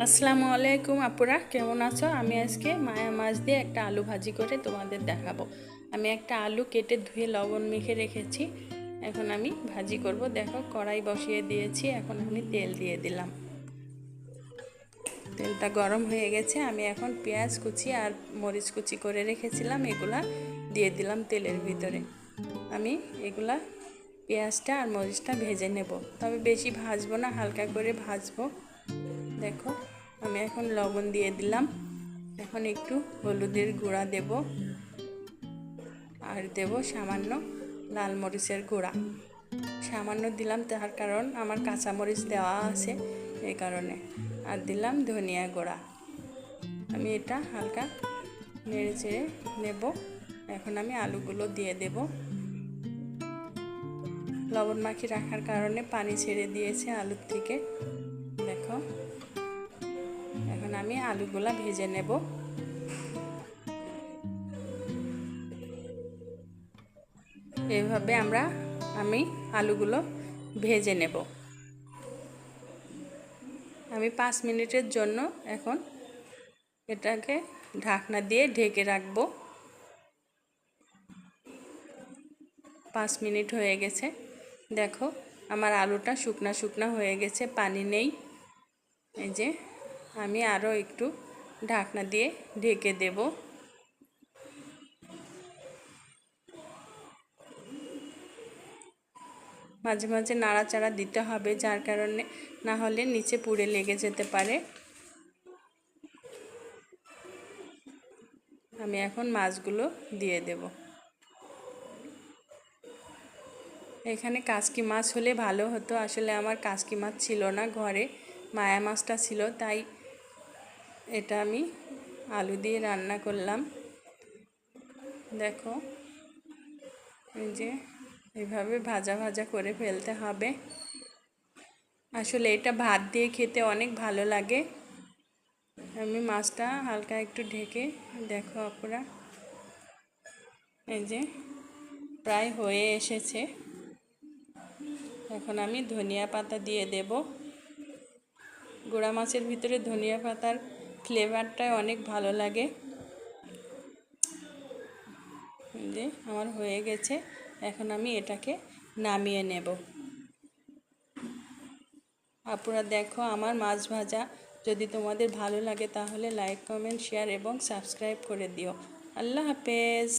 আসসালামু আলাইকুম আপুরা, কেমন আছো? আমি আজকে মায়া মাছ দিয়ে একটা আলু ভাজি করে তোমাদের দেখাবো। আমি একটা আলু কেটে ধুয়ে লবণ মেখে রেখেছি। এখন আমি ভাজি করব। দেখো, কড়াই বসিয়ে দিয়েছি। এখন আমি তেল দিয়ে দিলাম। তেলটা গরম হয়ে গেছে। আমি এখন পেঁয়াজ কুচি আর মরিচ কুচি করে রেখেছিলাম। এগুলা দিয়ে দিলাম তেলের ভিতরে। আমি এগুলা পেঁয়াজটা আর মরিচটা ভেজে নেব। তবে বেশি ভাজবো না, হালকা করে ভাজবো। দেখো, আমি এখন লবণ দিয়ে দিলাম। এখন একটু হলুদের গুঁড়া দেব। আর দেব সামান্য লাল মরিচের গুঁড়া। সামান্য দিলাম তার কারণ আমার কাঁচামরিচ দেওয়া আছে এই কারণে। আর দিলাম ধনিয়া গুঁড়া। আমি এটা হালকা নেড়ে চেড়ে নেব। এখন আমি আলুগুলো দিয়ে দেব। লবণ মাখি রাখার কারণে পানি ছেড়ে দিয়েছে আলুর থেকে। আমি আলুগুলা ভেজে নেব। এইভাবে আমরা, আমি আলুগুলো ভেজে নেব। আমি পাঁচ মিনিটের জন্য এখন এটাকে ঢাকনা দিয়ে ঢেকে রাখব। পাঁচ মিনিট হয়ে গেছে। দেখো, আমার আলুটা শুকনা শুকনা হয়ে গেছে, পানি নেই। এই যে আমি আরও একটু ঢাকনা দিয়ে ঢেকে দেব। মাঝে মাঝে নাড়াচাড়া দিতে হবে, যার কারণে না হলে নিচে পুড়ে লেগে যেতে পারে। আমি এখন মাছগুলো দিয়ে দেব। এখানে কাসকি মাছ হলে ভালো হতো। আসলে আমার কাসকি মাছ ছিল না ঘরে, মায়া মাছটা ছিল, তাই এটা আমি আলু দিয়ে রান্না করলাম। দেখো, এই যে এভাবে ভাজা ভাজা করে ফেলতে হবে। আসলে এটা ভাত দিয়ে খেতে অনেক ভালো লাগে। আমি মাছটা হালকা একটু ঢেকে দেখো আপনারা এই যে প্রায় হয়ে এসেছে। এখন আমি ধনিয়া পাতা দিয়ে দেব। গোড়া মাছের ভিতরে ধনিয়া পাতার ফ্লেভারটাই অনেক ভালো লাগে। যে আমার হয়ে গেছে। এখন আমি এটাকে নামিয়ে নেব। আপনারা দেখো আমার মাছ ভাজা। যদি তোমাদের ভালো লাগে তাহলে লাইক, কমেন্ট, শেয়ার এবং সাবস্ক্রাইব করে দিও। আল্লাহ হাফেজ।